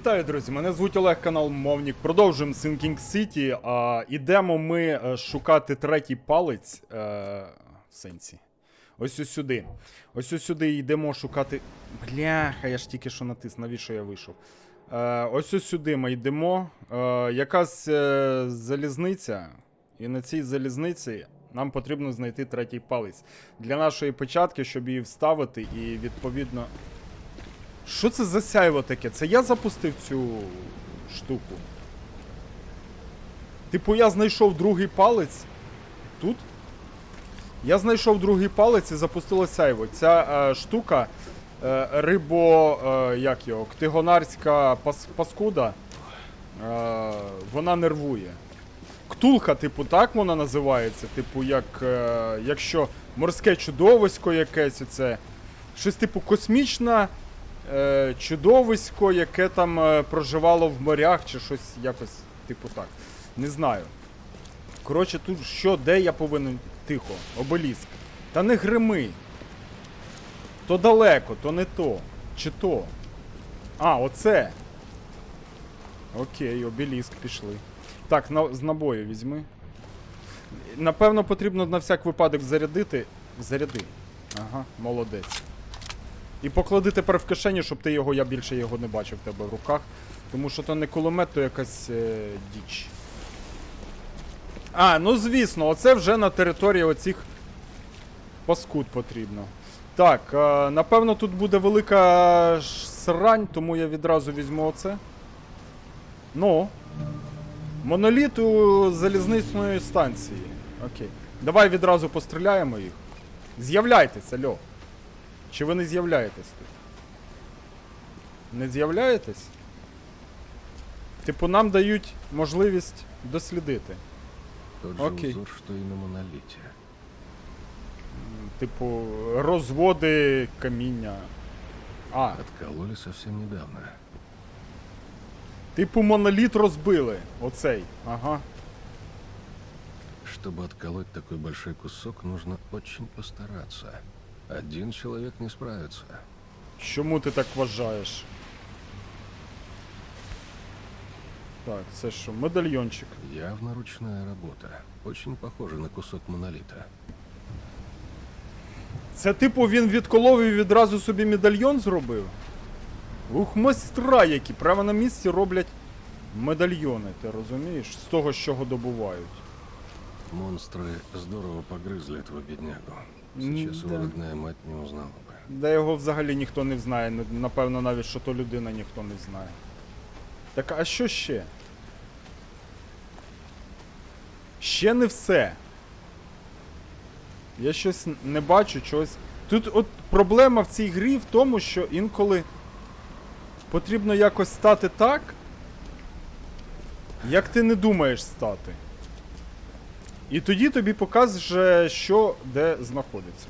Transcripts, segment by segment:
Вітаю, друзі! Мене звуть Олег, канал Мовнік. Продовжуємо Sinking. А, ідемо ми е, шукати третій палець. Е, в сенсі. Ось ось сюди. Ось ось сюди йдемо шукати. Бляха, я ж тільки що натис, навіщо я вийшов. Е, ось ось сюди ми йдемо. Е, якась е, залізниця. І на цій залізниці нам потрібно знайти третій палець. Для нашої печатки, щоб її вставити, і відповідно. Що це за сяйво таке? Це я запустив цю штуку. Типу, я знайшов другий палець. Тут? Я знайшов другий палець і запустила сяйво. Ця е, штука е, рибо. Е, як його? Ктигонарська пас, паскуда. Е, вона нервує. Ктулха, типу, так вона називається. Типу, як. Е, якщо морське чудовисько якесь, це. Щось типу космічна е, чудовисько, яке там е, проживало в морях, чи щось якось, типу так. Не знаю. Коротше, тут що, де я повинен. Тихо, обеліск. Та не грими. То далеко, то не то. Чи то. А, оце. Окей, обеліск пішли. Так, на, з набою візьми. Напевно, потрібно на всяк випадок зарядити. Заряди. Ага, молодець. І поклади тепер в кишені, щоб ти його, я більше його не бачив в тебе в руках. Тому що то не кулемет, то якась е, діч. А, ну звісно, оце вже на території оцих паскуд потрібно. Так, е, напевно, тут буде велика срань, тому я відразу візьму оце. Ну. Моноліт у залізничної станції. Окей. Давай відразу постріляємо їх. З'являйтесь, альо. Чи ви не з'являєтесь тут? Не з'являєтесь? Типу, нам дають можливість дослідити. Тот же Окей. узор, что и на монолите. Типу, розводи каміння. А, Откололи совсем недавно. типу моноліт розбили. Оцей. Ага. Чтобы отколоть такой большой кусок, нужно очень постараться. Один человек не справится. Чому ти так вважаєш? Так, це що, медальйончик. Явно ручная работа. Очень похоже на кусок монолита. Це типу він відколов і відразу собі медальйон зробив? Ух, майстра які, прямо на місці роблять медальйони, ти розумієш? З того, чого добувають. Монстры здорово погрызли этого беднягу. Сейчас его М-да. родная мать не узнала бы. Де його взагалі ніхто не знає. Н- Напевно, навіть що то людина ніхто не знає. Так, а що ще? Ще не все. Я щось н- не бачу чогось. Тут от проблема в цій грі в тому, що інколи потрібно якось стати так, як ти не думаєш стати. І тоді тобі покаже, що де знаходиться.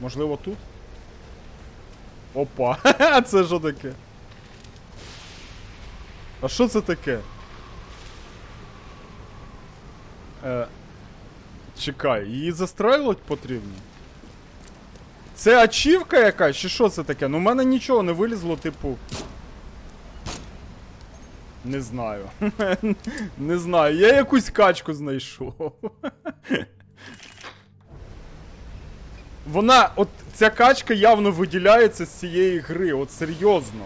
Можливо, тут? Опа! це що таке? А що це таке? Е, чекай, її застрелювати потрібно? Це ачівка якась, чи що це таке? Ну, в мене нічого не вилізло, типу. Не знаю. не знаю. Я якусь качку знайшов. Вона, от ця качка явно виділяється з цієї гри, от серйозно.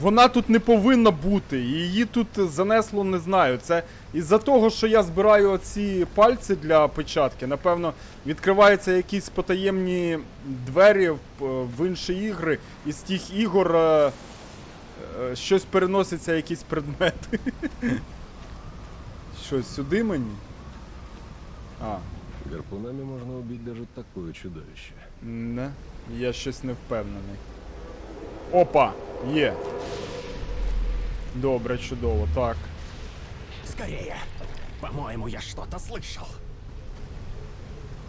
Вона тут не повинна бути. Її тут занесло, не знаю. Це із-за того, що я збираю оці пальці для печатки, напевно, відкриваються якісь потаємні двері в, інші ігри, і з тих ігор е, щось переноситься, якісь предмети. Щось сюди мені? А. Гарпунами можно убить даже такое чудовище. Не, я щось не впевнений. Опа! Є. Добре, чудово, так. Скорее! По-моему, я что-то слышал.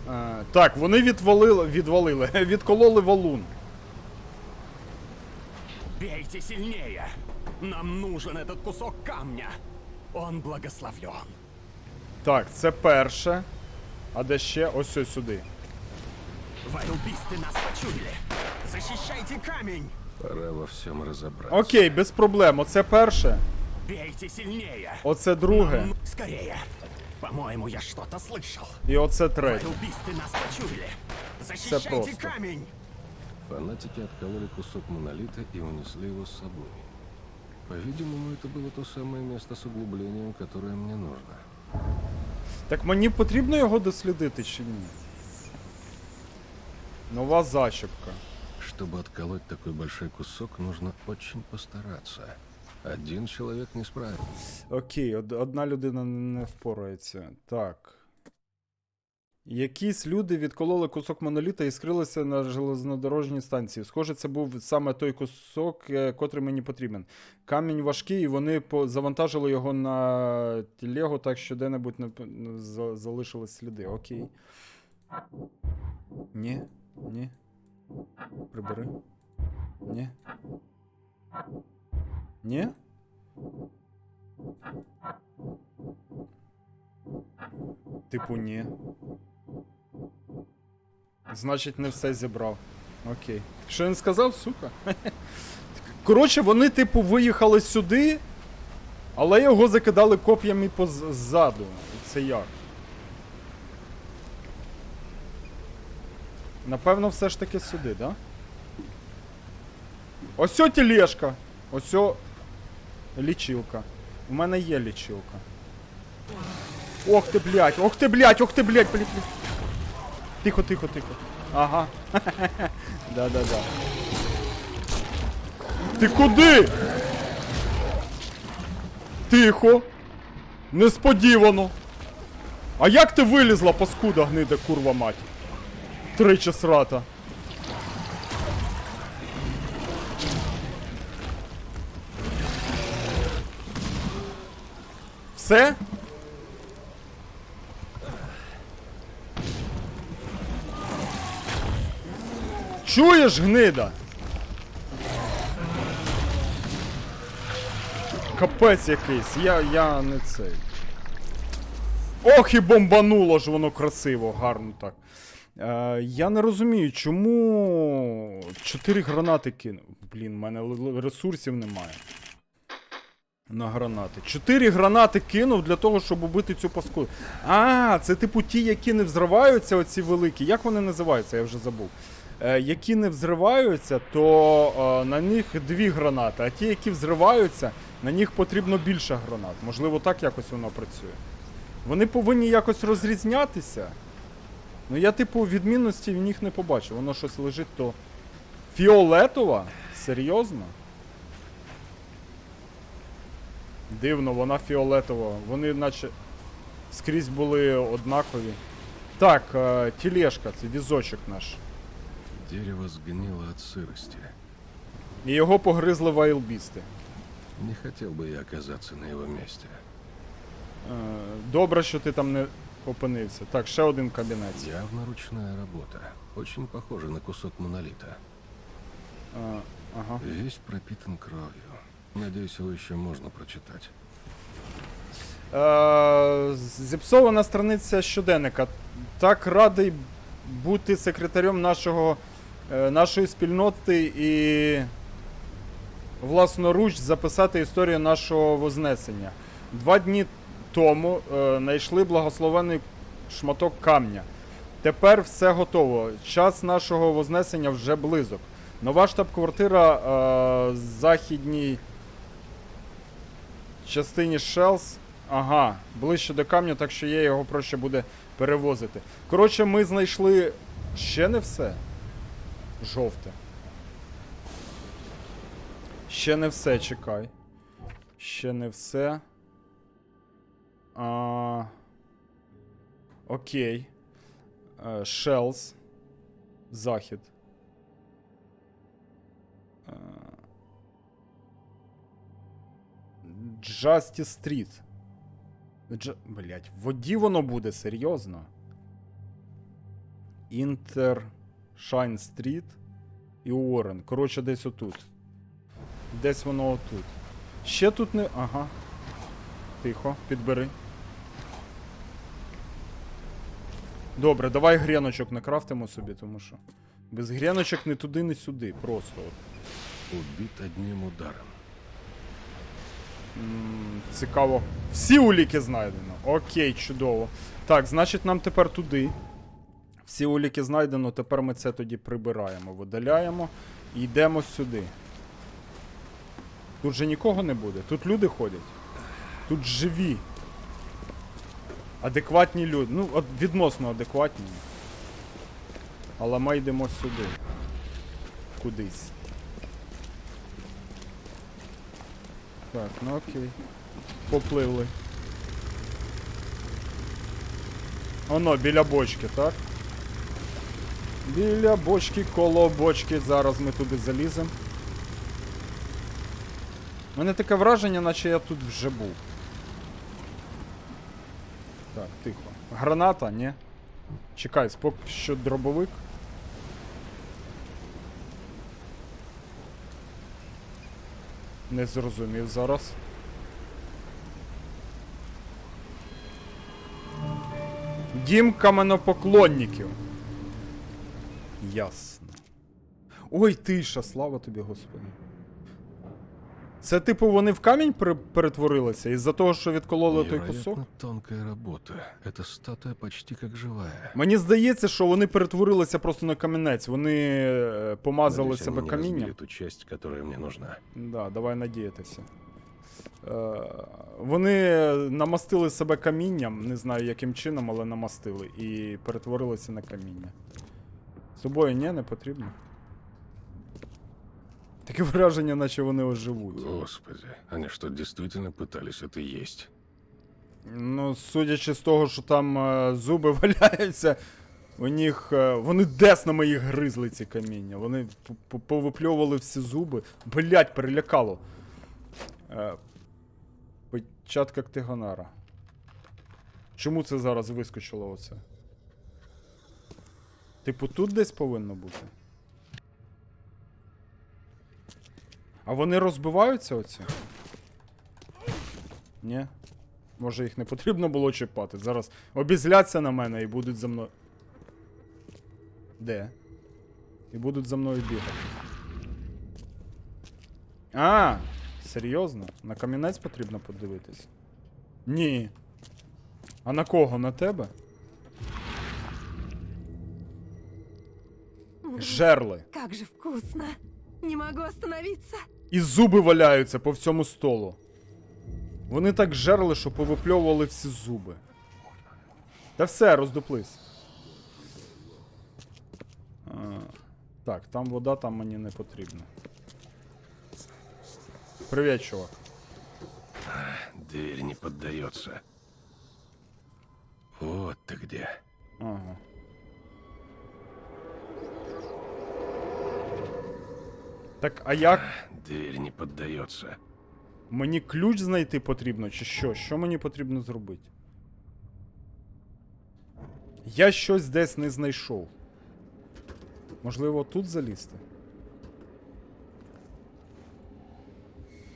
Е, так, вони відвалили, відвалили, відкололи валун. Бейте сильнее! Нам нужен этот кусок камня. Он благословлен. Так, це перше. А де ще? Ось ось сюди. Вайлбисты нас почуяли. Защищайте камень! Пора во всем разобраться. Окей, без проблем. Оце перше, Бейте сильнее! оце друге, М, Скорее! По-моему, я что-то слышал. і оце третє. Убийцы нас почуяли. Защищайте просто. камень! Фанатики откололи кусок монолита и унесли его с собой. По-видимому, это было то самое место с углублением, которое мне нужно. Так мені потрібно його дослідити чи ні? Нова зачіпка. Чтобы отколоть такой большой кусок, нужно очень постараться. Один человек не справится. Окей, од- одна людина не впорається. Так. Якісь люди відкололи кусок моноліта і скрилися на железнодорожній станції. Схоже, це був саме той кусок, е, котрий мені потрібен. Камінь важкий, і вони завантажили його на телегу, так що де-небудь залишились сліди. Окей. Ні, ні. Прибери. Ні. Ні? Типу, ні. Значить, не все зібрав. Окей. Що він сказав, сука? Коротше, вони, типу, виїхали сюди, але його закидали коп'ями позаду. Це як? Напевно, все ж таки сюди, да? Ось тележка. Ось лічилка. У мене є лічилка. Ох ти, блядь, ох ти, блядь, ох ти, блядь, блядь, блядь. Тихо, тихо, тихо. Ага. Да-да-да. Ти куди? Тихо. Несподівано. А як ти вилізла, паскуда гниде, курва мать? Тричі срата. Все? Чуєш, гнида? Капець якийсь, я, я не цей. Ох і бомбануло ж воно красиво, гарно так. Е, я не розумію, чому чотири гранати кинув. Блін, в мене ресурсів немає. На гранати. Чотири гранати кинув для того, щоб убити цю паску. А, це типу ті, які не взриваються, оці великі. Як вони називаються, я вже забув. Е, які не взриваються, то е, на них дві гранати, а ті, які взриваються, на них потрібно більше гранат. Можливо, так якось воно працює. Вони повинні якось розрізнятися. Ну я, типу, відмінності в них не побачив. Воно щось лежить то. Фіолетова? Серйозно? Дивно, вона фіолетова. Вони наче скрізь були однакові. Так, е, тележка, це візочок наш. Дерево сгнило от сырости. І його погризли вайлбісти. Не хотел бы я оказаться на его месте. Е, Добре, що ти там не опинився. Так, ще один кабінець. Явно ручная работа. Очень похоже на кусок монолита. Е, Ага. Весь пропитан кровью. Надеюсь, его еще можно прочитать. Е, зіпсована страниця щоденника. Так радий бути секретарем нашого, нашої спільноти і власноруч записати історію нашого вознесення. Два дні тому е, знайшли благословений шматок камня. Тепер все готово. Час нашого вознесення вже близок. Нова штаб-квартира е, західній частині Шелс. Ага, ближче до камня, так що є його проще буде перевозити. Коротше, ми знайшли ще не все. Жовте. Ще не все, чекай. Ще не все. А... Окей. Е, Шелс. Захід. Е, Джасті Стріт. Дж... Блять, в воді воно буде, серйозно. Інтер Шайн Стріт і Уоррен. Коротше, десь отут. Десь воно отут. Ще тут не. Ага. Тихо, підбери. Добре, давай гріночок накрафтимо собі, тому що. Без гріночок не туди, не сюди. Просто убит одним ударом. Цікаво. Всі уліки знайдено. Окей, чудово. Так, значить, нам тепер туди. Всі уліки знайдено, тепер ми це тоді прибираємо, видаляємо і йдемо сюди. Тут же нікого не буде. Тут люди ходять. Тут живі. Адекватні люди. Ну, відносно адекватні. Але ми йдемо сюди. Кудись. Так, ну окей. Попливли. Оно, біля бочки, так? Біля бочки, коло бочки. Зараз ми туди заліземо. У мене таке враження, наче я тут вже був. Так, тихо. Граната, ні? Чекай, поки що дробовик. Не зрозумів зараз. Дім каменопоклонників. Ясно. Ой, тиша, слава тобі, Господи. Це, типу, вони в камінь пере- перетворилися із-за того, що відкололи той кусок? Тонкая работа. Эта статуя почти как живая. Мені здається, що вони перетворилися просто на камінець. Вони е, помазали Надеюсь, себе камінням. ту часть, которая мне нужна. Да, давай надіятися. Е, вони намастили себе камінням, не знаю яким чином, але намастили. І перетворилися на каміння. З тобою ні, не потрібно. Таке враження, наче вони оживуть. Господи, они что, действительно пытались это есть? Ну, судячи з того, що там е, зуби валяються, у них. е, вони деснами їх гризли ці каміння. Вони п- п- повипльовували всі зуби. Блять, перелякало. Е, Початка Ктигонара. Чому це зараз вискочило оце? Типу, тут десь повинно бути. А вони розбиваються оці? Ні? Може їх не потрібно було чіпати. Зараз обізляться на мене і будуть за мною. Де? І будуть за мною бігати. А, серйозно? На камінець потрібно подивитись? Ні. А на кого? На тебе? Жерли. Как же вкусно! Не могу остановиться. І зуби валяються по всьому столу. Вони так жерли, що повипльовували всі зуби. Та все, роздуплись. А, так, там вода, там мені не потрібна. Привіт, чувак. Дверь не поддается. Вот ты где. Ага. Так, а як Дверь не поддается. мені ключ знайти потрібно, чи що? Що мені потрібно зробити? Я щось десь не знайшов. Можливо, тут залізти?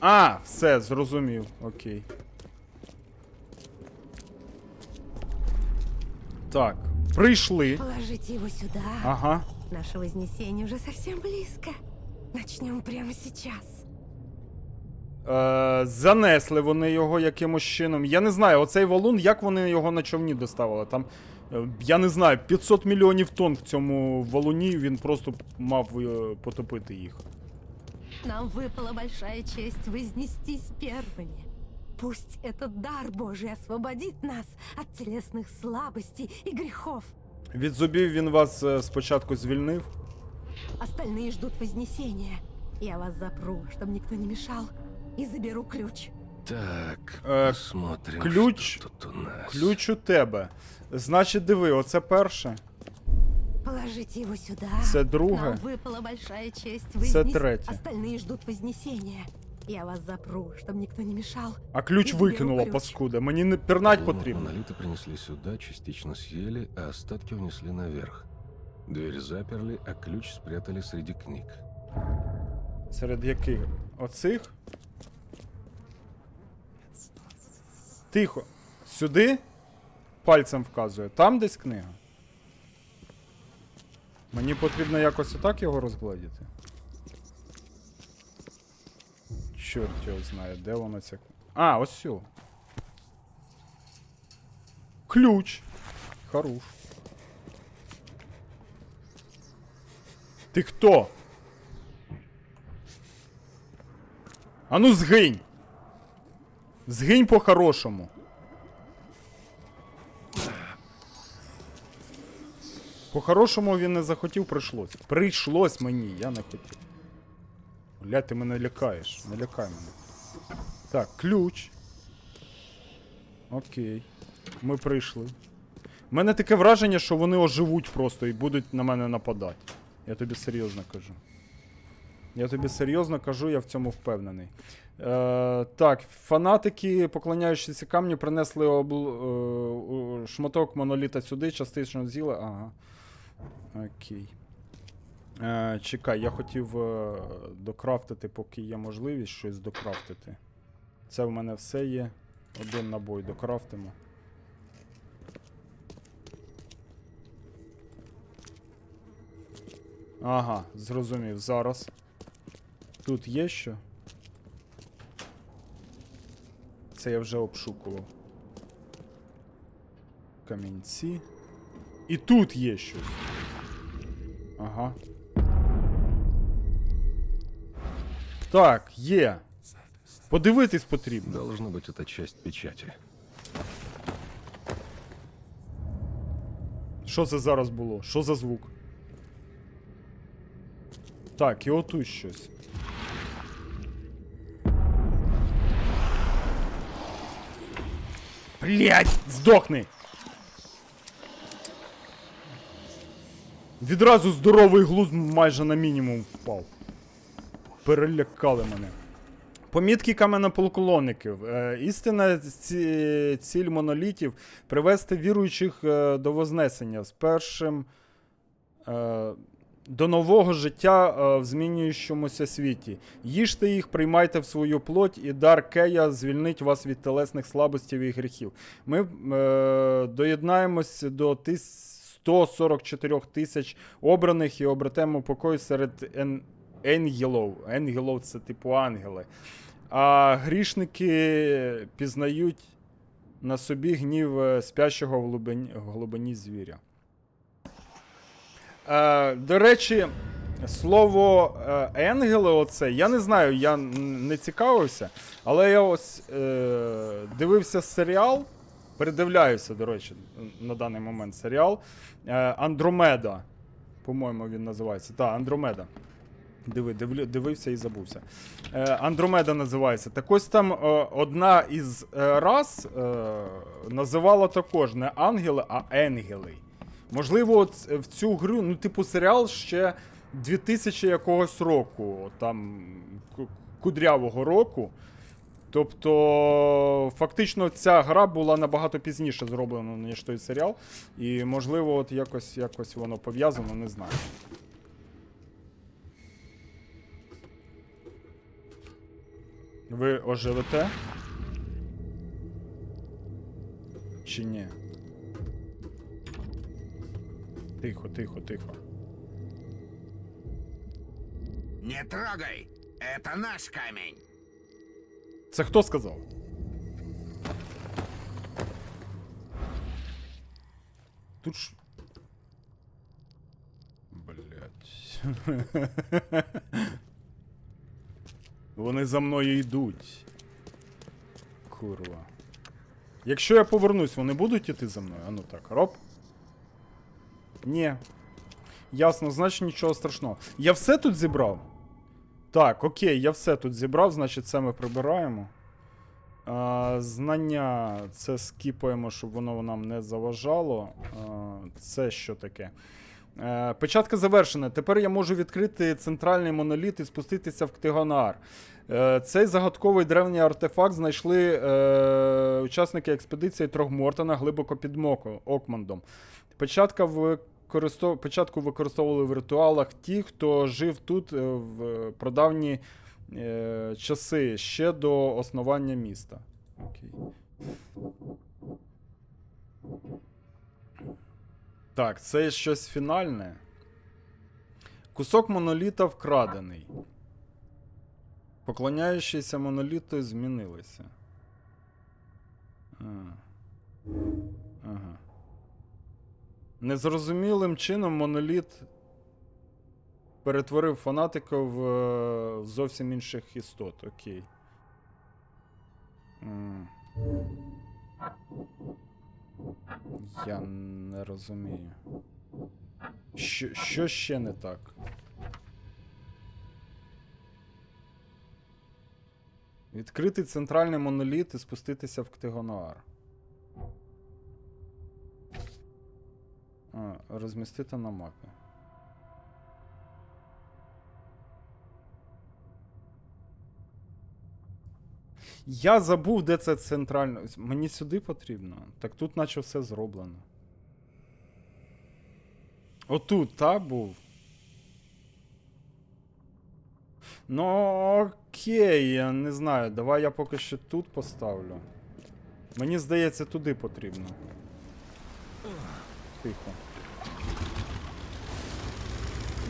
А, все, зрозумів. Окей. Так, прийшли. Положите его сюда. Ага. Наше вознесение уже совсем близко. Начнем прямо сейчас. Е, занесли вони його якимось чином. Я не знаю, оцей валун, як вони його на човні доставили. Там, е, я не знаю, 500 мільйонів тонн в цьому валуні, він просто мав е, потопити їх. Нам выпала большая честь вознестись первыми. Пусть этот дар Божий освободит нас от телесных слабостей и грехов. Від зубів він вас е, спочатку звільнив. Остальные ждут вознесения. Я вас запру, чтобы никто не мешал, и заберу ключ. Так, Э, посмотрим, ключ- что тут у нас. Ключ у тебе. Значить, диви, оце перше. Положите его сюда. Це друге. Нам выпала большая честь Це вознес... третє. Остальные ждут вознесения. Я вас запру, чтобы никто не мешал. А ключ І заберу викинула, ключ. паскуда. Мені не пірнать Луну потрібно. монолиты принесли сюда, частично съели, а остатки унесли наверх. Дверь заперли, а ключ спрятали среди книг. Серед яких? Оцих? Тихо. Сюди? Пальцем вказує. Там десь книга. Мені потрібно якось отак його розгладіти. Чорт його знає, де воно ця. А, ось сю. Ключ. Хорош. Ти хто? А ну згинь! Згинь по-хорошому. По-хорошому він не захотів, прийшлось. Прийшлось мені, я не хотів. Бля, ти мене лякаєш. Не лякай мене. Так, ключ. Окей. Ми прийшли. У мене таке враження, що вони оживуть просто і будуть на мене нападати. Я тобі серйозно кажу. Я тобі серйозно кажу, я в цьому впевнений. Е, так, фанатики, поклоняючися камню, принесли обл... е, шматок моноліта сюди, частично з'їли. Ага. Окей. Е, чекай, я хотів е, докрафтити, поки є можливість щось докрафтити. Це в мене все є. Один набой докрафтимо. Ага, зрозумів. Зараз. Тут є що? Це я вже обшукував. Камінці. І тут є щось. Ага. Так, є. Подивитись потрібно. Должно быть, это часть печати. Що це зараз було? Що за звук? Так, і отут щось. Блять, здохни! Відразу здоровий глузд майже на мінімум впав. Перелякали мене. Помітки каменнополколонників. Е, істинна ці- ціль монолітів привести віруючих е, до Вознесення з першим е, до нового життя е, в змінюючомуся світі. Їжте їх, приймайте в свою плоть, і дар Кея звільнить вас від телесних слабостей і гріхів. Ми е, доєднаємось до тис- 144 тисяч обраних і обретемо покой серед ен- енгелов. Енгелов це типу ангели. А грішники пізнають на собі гнів е, спящого в глибині звіря. Е, до речі, слово енгели, оце, я не знаю, я не цікавився, але я ось е, дивився серіал, передивляюся, до речі, на даний момент серіал е, Андромеда. По-моєму, він називається. Так, Андромеда. Диви, дивлю, дивився і забувся. Е, Андромеда називається. Так ось там е, одна із рас називала також не ангели, а енгели. Можливо, в цю гру, ну, типу, серіал ще 2000 якогось року, там кудрявого року. Тобто, фактично, ця гра була набагато пізніше зроблена, ніж той серіал. І, можливо, от якось, якось воно пов'язано, не знаю. Ви оживете? Чи ні? Тихо, тихо, тихо. Не трогай! Это наш камень! Це хто сказав? Тут ж. Блять. Вони за мною йдуть. Курва. Якщо я повернусь, вони будуть іти за мною? А ну так, роб. Ні. Ясно, значить нічого страшного. Я все тут зібрав? Так, окей, я все тут зібрав, значить це ми прибираємо. А, знання це скіпаємо, щоб воно нам не заважало. А, це що таке? Е, печатка завершена. Тепер я можу відкрити центральний моноліт і спуститися в Ктигонар. Е, цей загадковий древній артефакт знайшли е, учасники експедиції Трогмортона глибоко під Моко, Окмандом. Печатка використов... Печатку використовували в ритуалах ті, хто жив тут е, в прадавні е, часи ще до основання міста. Окей. Так, це щось фінальне. Кусок моноліта вкрадений. Поклоняючіся моноліту змінилися. А. Ага. Незрозумілим чином моноліт перетворив фанатиків в е, зовсім інших істот. Окей. Я не розумію. Що, що ще не так? Відкрити центральний моноліт і спуститися в Ктигонаар. Розмістити на мапі. Я забув, де це центрально. Мені сюди потрібно. Так тут наче все зроблено. Отут, та був. Ну, окей, я не знаю. Давай я поки що тут поставлю. Мені здається, туди потрібно. Тихо.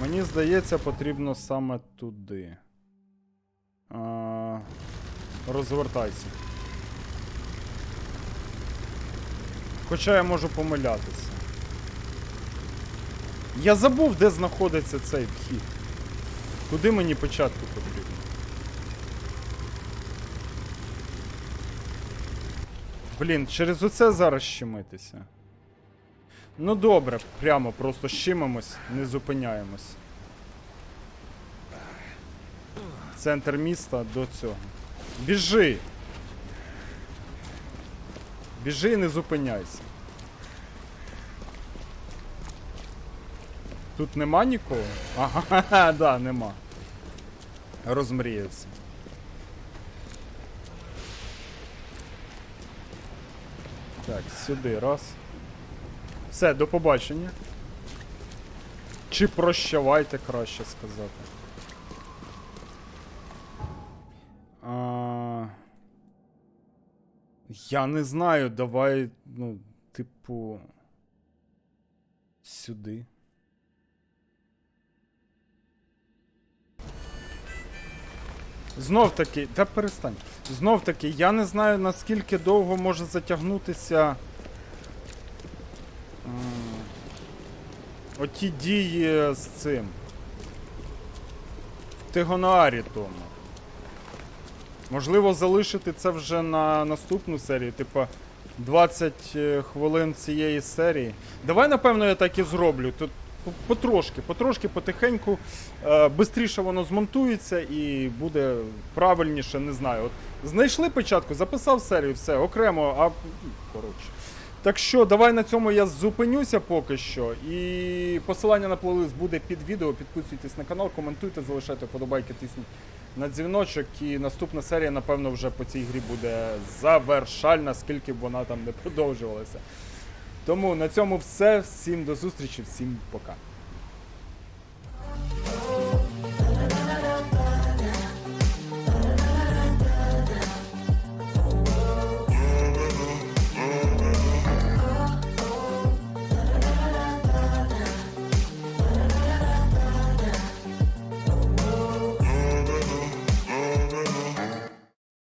Мені здається, потрібно саме туди. А, розвертайся. Хоча я можу помилятися. Я забув, де знаходиться цей вхід. Куди мені початку потрібно? Блін, через оце зараз щемитися. Ну добре, прямо просто щимимось, не зупиняємось. Центр міста до цього. Біжи! Біжи і не зупиняйся. Тут нема нікого? Ага, да, нема. Розмріявся. Так, сюди, раз. Все, до побачення. Чи прощавайте, краще сказати. А... Я не знаю, давай, ну, типу. Сюди. Знов таки, та перестань. Знов таки, я не знаю наскільки довго може затягнутися. Оті дії з цим. В Тигонаарі тому. Можливо, залишити це вже на наступну серію, типа 20 е, хвилин цієї серії. Давай, напевно, я так і зроблю. Тут потрошки, потрошки, потихеньку. Е, бистріше воно змонтується і буде правильніше, не знаю. От знайшли початку, записав серію, все, окремо, а коротше. Так що, давай на цьому я зупинюся поки що. І посилання на плейлист буде під відео. Підписуйтесь на канал, коментуйте, залишайте вподобайки, тисніть на дзвіночок. І наступна серія, напевно, вже по цій грі буде завершальна, скільки б вона там не продовжувалася. Тому на цьому все. Всім до зустрічі, всім пока.